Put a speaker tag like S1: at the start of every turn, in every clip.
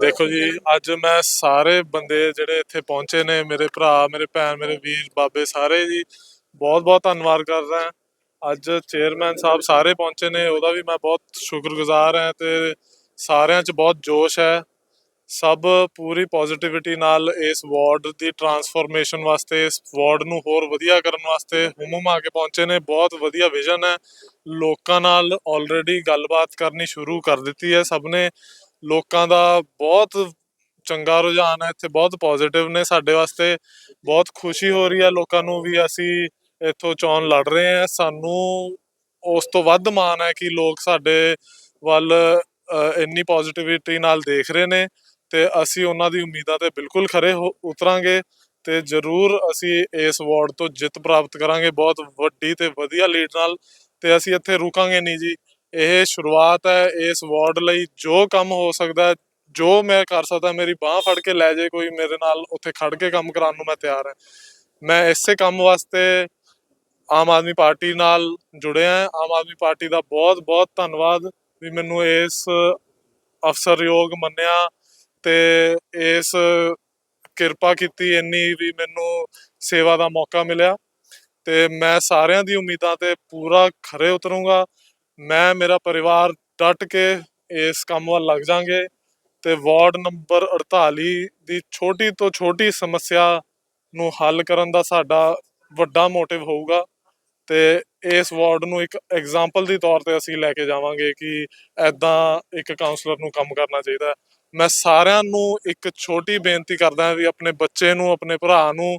S1: ਦੇਖੋ ਜੀ, ਅੱਜ ਮੈਂ ਸਾਰੇ ਬੰਦੇ ਜਿਹੜੇ ਇੱਥੇ ਪਹੁੰਚੇ ਨੇ, ਮੇਰੇ ਭਰਾ, ਮੇਰੇ ਭੈਣ, ਮੇਰੇ ਵੀਰ, ਬਾਬੇ ਸਾਰੇ ਜੀ ਬਹੁਤ ਬਹੁਤ ਧੰਨਵਾਦ ਕਰਦਾ ਹਾਂ। ਅੱਜ ਚੇਅਰਮੈਨ ਸਾਹਿਬ ਸਾਰੇ ਪਹੁੰਚੇ ਨੇ, ਉਹਦਾ ਵੀ ਮੈਂ ਬਹੁਤ ਸ਼ੁਕਰਗੁਜ਼ਾਰ ਹਾਂ ਤੇ ਸਾਰਿਆਂ 'ਚ ਬਹੁਤ ਜੋਸ਼ ਹੈ। ਸਭ ਪੂਰੀ ਪੋਜ਼ਿਟਿਵਿਟੀ ਨਾਲ ਇਸ ਵਾਰਡ ਦੀ ਟਰਾਂਸਫੋਰਮੇਸ਼ਨ ਵਾਸਤੇ, ਇਸ ਵਾਰਡ ਨੂੰ ਹੋਰ ਵਧੀਆ ਕਰਨ ਵਾਸਤੇ ਹੁਮਮ ਆ ਕੇ ਪਹੁੰਚੇ ਨੇ, ਬਹੁਤ ਵਧੀਆ ਵਿਜ਼ਨ ਹੈ। ਲੋਕਾਂ ਨਾਲ ਆਲਰੇਡੀ ਗੱਲਬਾਤ ਕਰਨੀ ਸ਼ੁਰੂ ਕਰ ਦਿੱਤੀ ਹੈ ਸਭ ਨੇ। ਲੋਕਾਂ ਦਾ ਬਹੁਤ ਚੰਗਾ ਰੁਝਾਨ ਹੈ, ਇੱਥੇ ਬਹੁਤ ਪੋਜ਼ਿਟਿਵ ਨੇ ਸਾਡੇ ਵਾਸਤੇ, ਬਹੁਤ ਖੁਸ਼ੀ ਹੋ ਰਹੀ ਹੈ ਲੋਕਾਂ ਨੂੰ ਵੀ ਅਸੀਂ ਇੱਥੋਂ ਚੋਣ ਲੜ ਰਹੇ ਹਾਂ। ਸਾਨੂੰ ਉਸ ਤੋਂ ਵੱਧ ਮਾਣ ਹੈ ਕਿ ਲੋਕ ਸਾਡੇ ਵੱਲ ਇੰਨੀ ਪੋਜ਼ਿਟਿਵਿਟੀ ਨਾਲ ਦੇਖ ਰਹੇ ਨੇ ਤੇ ਅਸੀਂ ਉਹਨਾਂ ਦੀ ਉਮੀਦਾਂ ਤੇ ਬਿਲਕੁਲ ਖਰੇ ਹੋ- ਉਤਰਾਂਗੇ ਤੇ ਜ਼ਰੂਰ ਅਸੀਂ ਇਸ ਵਾਰਡ ਤੋਂ ਜਿੱਤ ਪ੍ਰਾਪਤ ਕਰਾਂਗੇ। ਬਹੁਤ ਵੱਡੀ ਤੇ ਵਧੀਆ ਲੀਡ ਨਾਲ ਤੇ ਅਸੀਂ ਇੱਥੇ ਰੁਕਾਂਗੇ ਨਹੀਂ ਜੀ। ਇਹ ਸ਼ੁਰੂਆਤ ਹੈ, ਇਸ ਵਾਰਡ ਲਈ ਜੋ ਕੰਮ ਹੋ ਸਕਦਾ ਜੋ ਮੈਂ ਕਰ ਸਕਦਾ, ਮੇਰੀ ਬਾਹ ਫੜ ਕੇ ਲੈ ਜੇ ਕੋਈ ਮੇਰੇ ਨਾਲ ਉੱਥੇ ਖੜ ਕੇ ਕੰਮ ਕਰਾਉਣ ਨੂੰ ਮੈਂ ਤਿਆਰ ਹਾਂ। ਮੈਂ ਇਸੇ ਕੰਮ ਵਾਸਤੇ ਆਮ ਆਦਮੀ ਪਾਰਟੀ ਨਾਲ ਜੁੜਿਆ ਆਮ ਆਦਮੀ ਪਾਰਟੀ ਦਾ ਬਹੁਤ ਬਹੁਤ ਧੰਨਵਾਦ ਵੀ ਮੈਨੂੰ ਇਸ ਅਫਸਰਯੋਗ ਮੰਨਿਆ ਤੇ ਇਸ ਕਿਰਪਾ ਕੀਤੀ ਇੰਨੀ ਵੀ ਮੈਨੂੰ ਸੇਵਾ ਦਾ ਮੌਕਾ ਮਿਲਿਆ। ਤੇ ਮੈਂ ਸਾਰਿਆਂ ਦੀ ਉਮੀਦਾਂ ਤੇ ਪੂਰਾ ਖਰੇ ਉਤਰੂੰਗਾ। ਮੈਂ, ਮੇਰਾ ਪਰਿਵਾਰ ਡਟ ਕੇ ਇਸ ਕੰਮ ਵੱਲ ਲੱਗ ਜਾਾਂਗੇ ਤੇ ਵਾਰਡ ਨੰਬਰ 48 ਦੀ ਛੋਟੀ ਤੋਂ ਛੋਟੀ ਸਮੱਸਿਆ ਨੂੰ ਹੱਲ ਕਰਨ ਦਾ ਸਾਡਾ ਵੱਡਾ ਮੋਟਿਵ ਹੋਊਗਾ ਤੇ ਇਸ ਵਾਰਡ ਨੂੰ ਇੱਕ ਐਗਜ਼ਾਮਪਲ ਦੀ ਤੌਰ ਤੇ ਅਸੀਂ ਲੈ ਕੇ ਜਾਵਾਂਗੇ ਕਿ ਐਦਾਂ ਇੱਕ ਕਾਉਂਸਲਰ ਨੂੰ ਕੰਮ ਕਰਨਾ ਚਾਹੀਦਾ ਮੈਂ ਸਾਰਿਆਂ ਨੂੰ ਇੱਕ ਛੋਟੀ ਬੇਨਤੀ ਕਰਦਾ ਹਾਂ ਵੀ ਆਪਣੇ ਬੱਚੇ ਨੂੰ, ਆਪਣੇ ਭਰਾ ਨੂੰ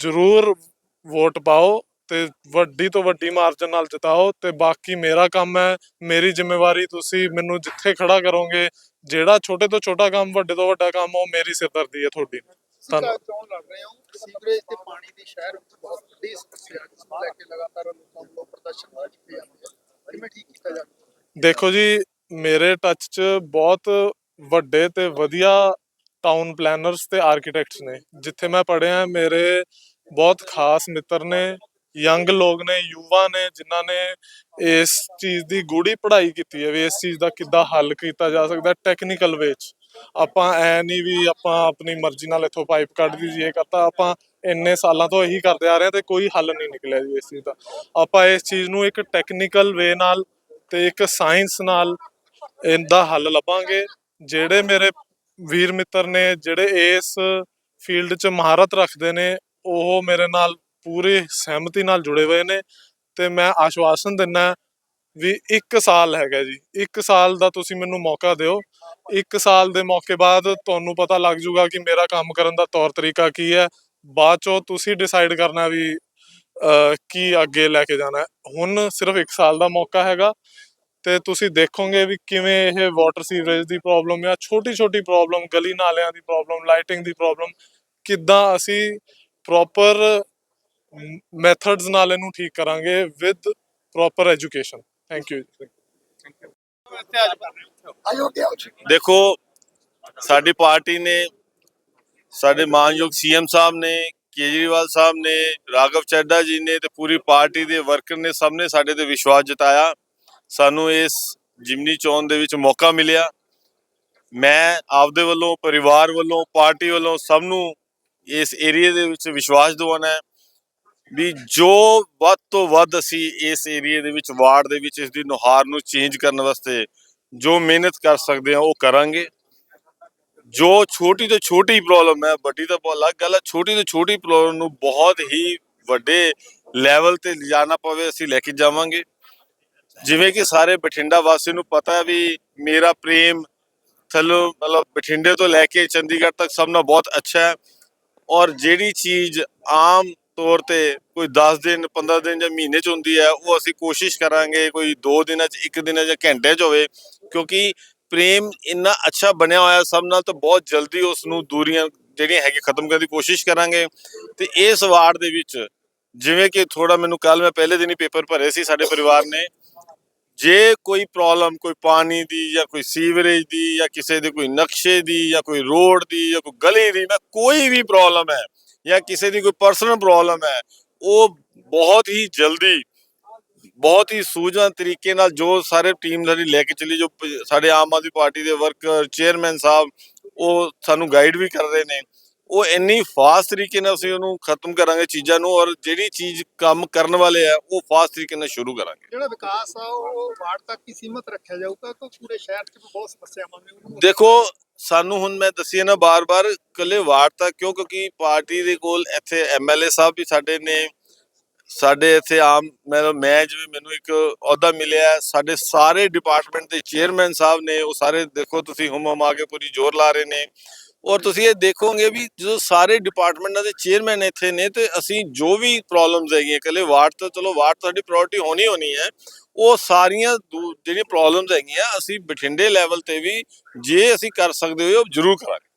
S1: ਜ਼ਰੂਰ ਵੋਟ ਪਾਓ ਤੇ ਵੱਡੀ ਤੋਂ ਵੱਡੀ ਮਾਰਜਨ ਨਾਲ ਜਿਤਾਓ ਤੇ ਬਾਕੀ ਮੇਰਾ ਕੰਮ ਹੈ ਮੇਰੀ ਜ਼ਿੰਮੇਵਾਰੀ ਤੁਸੀਂ ਮੈਨੂੰ ਜਿੱਥੇ ਖੜਾ ਕਰੋਗੇ ਜਿਹੜਾ ਛੋਟੇ ਤੋਂ ਛੋਟਾ ਕੰਮ ਵੱਡੇ ਤੋਂ ਵੱਡਾ ਕੰਮ ਉਹ ਮੇਰੀ ਸਿਰਦਰਦੀ ਹੈ ਤੁਹਾਡੀ ਧੰਨਵਾਦ।
S2: ਚੋਣ ਲੜ ਰਹੇ ਹੋ ਸੀਵਰੇਜ ਤੇ ਪਾਣੀ ਦੀ ਸ਼ਹਿਰ ਵਿੱਚ ਬਹੁਤ ਵੱਡੀ ਸਮੱਸਿਆ ਹੈ ਜਿਸ ਨੂੰ ਲੈ ਕੇ ਲਗਾਤਾਰ ਲੋਕਾਂ ਵੱਲੋਂ ਪ੍ਰਦਰਸ਼ਨ ਕੀਤੇ ਜਾਂਦੇ ਹਨ ਕਿਵੇਂ ਠੀਕ ਕੀਤਾ ਜਾਵੇ
S1: ਦੇਖੋ ਜੀ ਮੇਰੇ ਟੱਚ 'ਚ ਬਹੁਤ ਵੱਡੇ ਤੇ ਵਧੀਆ ਟਾਊਨ ਪਲੈਨਰਸ ਤੇ ਆਰਕੀਟੈਕਟਸ ਨੇ ਜਿੱਥੇ ਮੈਂ ਪੜ੍ਹਿਆ ਮੇਰੇ ਬਹੁਤ ਖਾਸ ਮਿੱਤਰ ਨੇ ਯੰਗ ਲੋਕ ਨੇ, ਯੁਵਾ ਨੇ, ਜਿਨ੍ਹਾਂ ਨੇ ਇਸ ਚੀਜ਼ ਦੀ ਗੂੜੀ ਪੜ੍ਹਾਈ ਕੀਤੀ ਹੈ ਵੀ ਇਸ ਚੀਜ਼ ਦਾ ਕਿੱਦਾਂ ਹੱਲ ਕੀਤਾ ਜਾ ਸਕਦਾ ਟੈਕਨੀਕਲ ਵੇਚ ਆਪਾਂ ਐ ਨਹੀਂ ਵੀ ਆਪਾਂ ਆਪਣੀ ਮਰਜ਼ੀ ਨਾਲ ਇੱਥੋਂ ਪਾਈਪ ਕੱਢ ਦੀ ਜੀ, ਇਹ ਕਰਤਾ, ਆਪਾਂ ਇੰਨੇ ਸਾਲਾਂ ਤੋਂ ਇਹੀ ਕਰਦੇ ਆ ਰਹੇ ਹਾਂ ਤੇ ਕੋਈ ਹੱਲ ਨਹੀਂ ਨਿਕਲਿਆ ਜੀ ਇਸ ਚੀਜ਼ ਦਾ। ਆਪਾਂ ਇਸ ਚੀਜ਼ ਨੂੰ ਇੱਕ ਟੈਕਨੀਕਲ ਵੇ ਨਾਲ ਤੇ ਇੱਕ ਸਾਇੰਸ ਨਾਲ ਇਹਦਾ ਹੱਲ ਲੱਭਾਂਗੇ। ਜਿਹੜੇ ਮੇਰੇ ਵੀਰ ਮਿੱਤਰ ਨੇ, ਜਿਹੜੇ ਇਸ ਫੀਲਡ 'ਚ ਮਹਾਰਤ ਰੱਖਦੇ ਨੇ, ਉਹ ਮੇਰੇ ਨਾਲ ਪੂਰੇ ਸਹਿਮਤੀ ਨਾਲ ਜੁੜੇ ਹੋਏ ਨੇ ਤੇ ਮੈਂ ਆਸ਼ਵਾਸਨ ਦਿੰਨਾ ਵੀ 1 ਸਾਲ ਹੈਗਾ ਜੀ। 1 ਸਾਲ ਦਾ ਤੁਸੀਂ ਮੈਨੂੰ ਮੌਕਾ ਦਿਓ। 1 ਸਾਲ ਦੇ ਮੌਕੇ ਬਾਅਦ ਤੁਹਾਨੂੰ ਪਤਾ ਲੱਗ ਜੂਗਾ ਕਿ ਮੇਰਾ ਕੰਮ ਕਰਨ ਦਾ ਤੌਰ ਤਰੀਕਾ ਕੀ ਹੈ। ਬਾਅਦ ਚੋਂ ਤੁਸੀਂ ਡਿਸਾਈਡ ਕਰਨਾ ਵੀ ਅਹ, ਕੀ ਅੱਗੇ ਲੈ ਕੇ ਜਾਣਾ। ਹੁਣ ਸਿਰਫ 1 ਸਾਲ ਦਾ ਮੌਕਾ ਹੈਗਾ ਤੇ ਤੁਸੀਂ ਦੇਖੋਗੇ ਵੀ ਕਿਵੇਂ ਇਹ ਵਾਟਰ ਸੀਵਰੇਜ ਦੀ ਪ੍ਰੋਬਲਮ ਜਾਂ ਛੋਟੀ ਛੋਟੀ ਪ੍ਰੋਬਲਮ ਗਲੀ ਨਾਲਿਆਂ ਦੀ ਪ੍ਰੋਬਲਮ ਲਾਈਟਿੰਗ ਦੀ ਪ੍ਰੋਬਲਮ ਕਿੱਦਾਂ ਅਸੀਂ ਪ੍ਰੋਪਰ ਮੈਥਡਸ ਨਾਲ ਇਹਨੂੰ ਠੀਕ ਕਰਾਂਗੇ with proper education thank you
S3: ਦੇਖੋ, ਸਾਡੀ ਪਾਰਟੀ ਨੇ, ਸਾਡੇ ਮਾਨਯੋਗ ਸੀਐਮ ਸਾਹਿਬ ਨੇ, ਕੇਜਰੀਵਾਲ ਸਾਹਿਬ ਨੇ, ਰਾਘਵ ਚੱਡਾ ਜੀ ਨੇ ਤੇ ਪੂਰੀ ਪਾਰਟੀ ਦੇ ਵਰਕਰ ਨੇ ਸਭ ਨੇ ਸਾਡੇ ਤੇ ਵਿਸ਼ਵਾਸ ਜਤਾਇਆ। ਸਾਨੂੰ ਇਸ ਜਿਮਨੀ ਚੋਣ ਦੇ ਵਿੱਚ ਮੌਕਾ ਮਿਲਿਆ। ਮੈਂ ਆਪਦੇ ਵੱਲੋਂ, ਪਰਿਵਾਰ ਵੱਲੋਂ, ਪਾਰਟੀ ਵੱਲੋਂ ਸਭ ਨੂੰ ਇਸ ਏਰੀਆ ਦੇ ਵਿੱਚ ਵਿਸ਼ਵਾਸ ਦਿਵਾਉਣਾ ਹੈ। ਵੀ ਜੋ ਵੱਧ ਤੋਂ ਵੱਧ ਅਸੀਂ ਇਸ ਏਰੀਆ ਦੇ ਵਿੱਚ, ਵਾਰਡ ਦੇ ਵਿੱਚ ਇਸ ਦੀ ਨੁਹਾਰ ਨੂੰ ਚੇਂਜ ਕਰਨ ਵਾਸਤੇ ਜੋ ਮਿਹਨਤ ਕਰ ਸਕਦੇ ਆ ਉਹ ਕਰਾਂਗੇ। ਜੋ ਛੋਟੀ ਤੋਂ ਛੋਟੀ ਪ੍ਰੋਬਲਮ ਹੈ, ਵੱਡੀ ਤਾਂ ਬਹੁਤ ਅਲੱਗ ਗੱਲ ਹੈ, ਛੋਟੀ ਤੋਂ ਛੋਟੀ ਪ੍ਰੋਬਲਮ ਨੂੰ ਬਹੁਤ ਹੀ ਵੱਡੇ ਲੈਵਲ ਤੇ ਲਿਜਾਣਾ ਪਵੇ, ਅਸੀਂ ਲੈ ਕੇ ਜਾਵਾਂਗੇ। ਜਿਵੇਂ ਕਿ ਸਾਰੇ ਬਠਿੰਡਾ ਵਾਸੀ ਨੂੰ ਪਤਾ ਹੈ ਵੀ ਮੇਰਾ ਪ੍ਰੇਮ ਥੱਲੋਂ ਮਤਲਬ ਬਠਿੰਡੇ ਤੋਂ ਲੈ ਕੇ ਚੰਡੀਗੜ੍ਹ ਤੱਕ ਸਭ ਨਾਲ ਬਹੁਤ ਅੱਛਾ ਹੈ। ਔਰ ਜਿਹੜੀ ਚੀਜ਼ ਆਮ ਤੌਰ ਤੇ ਕੋਈ 10 ਦਿਨ 15 ਦਿਨ ਜਾਂ ਮਹੀਨੇ ਚ ਹੁੰਦੀ ਹੈ, ਉਹ ਅਸੀਂ ਕੋਸ਼ਿਸ਼ ਕਰਾਂਗੇ ਕੋਈ 2 ਦਿਨਾਂ ਚ 1 ਦਿਨ ਜਾਂ ਘੰਟੇ ਚ ਹੋਵੇ, ਕਿਉਂਕਿ ਪ੍ਰੇਮ ਇੰਨਾ ਅੱਛਾ ਬਣਿਆ ਹੋਇਆ ਸਭ ਨਾਲ ਤਾਂ ਬਹੁਤ ਜਲਦੀ ਉਸ ਨੂੰ ਦੂਰੀਆਂ ਜਿਹੜੀਆਂ ਹੈਗੀ ਖਤਮ ਕਰਨ ਦੀ ਕੋਸ਼ਿਸ਼ ਕਰਾਂਗੇ। ਤੇ ਇਸ ਵਾਰਡ ਦੇ ਵਿੱਚ ਜਿਵੇਂ ਕਿ ਥੋੜਾ ਮੈਨੂੰ ਕੱਲ ਮੈਂ ਪਹਿਲੇ ਦਿਨ ਹੀ ਪੇਪਰ ਭਰੇ ਸੀ ਸਾਡੇ ਪਰਿਵਾਰ ਨੇ, ਜੇ ਕੋਈ ਪ੍ਰੋਬਲਮ ਕੋਈ ਪਾਣੀ ਦੀ ਜਾਂ ਕੋਈ ਸੀਵਰੇਜ ਦੀ ਜਾਂ ਕਿਸੇ ਦੇ ਕੋਈ ਨਕਸ਼ੇ ਦੀ ਜਾਂ ਕੋਈ ਰੋਡ ਦੀ ਜਾਂ ਕੋਈ ਗਲੀ ਦੀ ਨਾ ਕੋਈ ਵੀ ਪ੍ਰੋਬਲਮ ਹੈ ਜਾਂ ਕਿਸੇ ਦੀ ਕੋਈ ਪਰਸਨਲ ਪ੍ਰੋਬਲਮ ਹੈ ਉਹ ਬਹੁਤ ਹੀ ਜਲਦੀ ਬਹੁਤ ਹੀ ਸੂਝਵਾਨ ਤਰੀਕੇ ਨਾਲ ਜੋ ਸਾਰੇ ਟੀਮ ਸਾਡੀ ਲੈ ਕੇ ਚੱਲੀ ਜੋ ਸਾਡੇ ਆਮ ਆਦਮੀ ਪਾਰਟੀ ਦੇ ਵਰਕਰ ਚੇਅਰਮੈਨ ਸਾਹਿਬ ਉਹ ਸਾਨੂੰ ਗਾਈਡ ਵੀ ਕਰ ਰਹੇ ਨੇ। ਉਹ ਇੰਨੀ ਫਾਸਟ ਤਰੀਕੇ ਨਾਲ ਅਸੀਂ ਉਹਨੂੰ ਖਤਮ ਕਰਾਂਗੇ ਚੀਜ਼ਾਂ ਨੂੰ ਔਰ ਜਿਹੜੀ ਚੀਜ਼ ਕੰਮ ਕਰਨ ਵਾਲੇ ਆ ਉਹ ਫਾਸਟ ਤਰੀਕੇ ਨਾਲ ਸ਼ੁਰੂ ਕਰਾਂਗੇ।
S2: ਜਿਹੜਾ ਵਿਕਾਸ ਆ ਉਹ ਵਾਰਡ ਤੱਕ ਹੀ ਸੀਮਤ ਰੱਖਿਆ ਜਾਊਗਾ ਕਿ ਪੂਰੇ ਸ਼ਹਿਰ 'ਚ ਵੀ ਬਹੁਤ ਸਮੱਸਿਆਵਾਂ ਨੇ?
S3: ਦੇਖੋ ਸਾਨੂੰ ਹੁਣ ਮੈਂ ਦੱਸੀ ਨਾ, ਬਾਰ-ਬਾਰ ਇਕੱਲੇ ਵਾਰਡ ਤੱਕ, ਕਿਉਂ? ਕਿਉਂਕਿ ਪਾਰਟੀ ਦੇ ਕੋਲ ਇੱਥੇ ਐਮਐਲਏ ਸਾਹਿਬ ਵੀ ਸਾਡੇ ਨੇ, ਸਾਡੇ ਇੱਥੇ ਆਮ ਮੈਨੂੰ ਮੈਂ ਜਿਵੇਂ ਮੈਨੂੰ ਇੱਕ ਅਹੁਦਾ ਮਿਲਿਆ, ਸਾਡੇ ਸਾਰੇ ਡਿਪਾਰਟਮੈਂਟ ਦੇ ਚੇਅਰਮੈਨ ਸਾਹਿਬ ਨੇ, ਉਹ ਸਾਰੇ ਦੇਖੋ ਤੁਸੀਂ ਹੁਮ ਹੁਮ ਆ ਕੇ ਪੂਰੀ ਜ਼ੋਰ ਲਾ ਰਹੇ ਨੇ। ਔਰ ਤੁਸੀਂ ਇਹ ਦੇਖੋਗੇ ਵੀ ਜਦੋਂ ਸਾਰੇ ਡਿਪਾਰਟਮੈਂਟਾਂ ਦੇ ਚੇਅਰਮੈਨ ਇੱਥੇ ਨੇ, ਤੇ ਅਸੀਂ ਜੋ ਵੀ ਪ੍ਰੋਬਲਮਸ ਹੈਗੀਆਂ, ਇਕੱਲੇ ਵਾਰਡ ਤਾਂ ਚਲੋ ਵਾਰਡ ਤੁਹਾਡੀ ਪ੍ਰਾਇੋਰਟੀ ਹੋਣੀ ਹੋਣੀ ਹੈ ਉਹ ਸਾਰੀਆਂ ਦੂ- ਜਿਹੜੀਆਂ ਪ੍ਰੋਬਲਮਸ ਹੈਗੀਆਂ, ਅਸੀਂ ਬਠਿੰਡੇ ਲੈਵਲ ਤੇ ਵੀ ਜੇ ਅਸੀਂ ਕਰ ਸਕਦੇ ਹੋਏ, ਉਹ ਜ਼ਰੂਰ ਕਰਾਂਗੇ।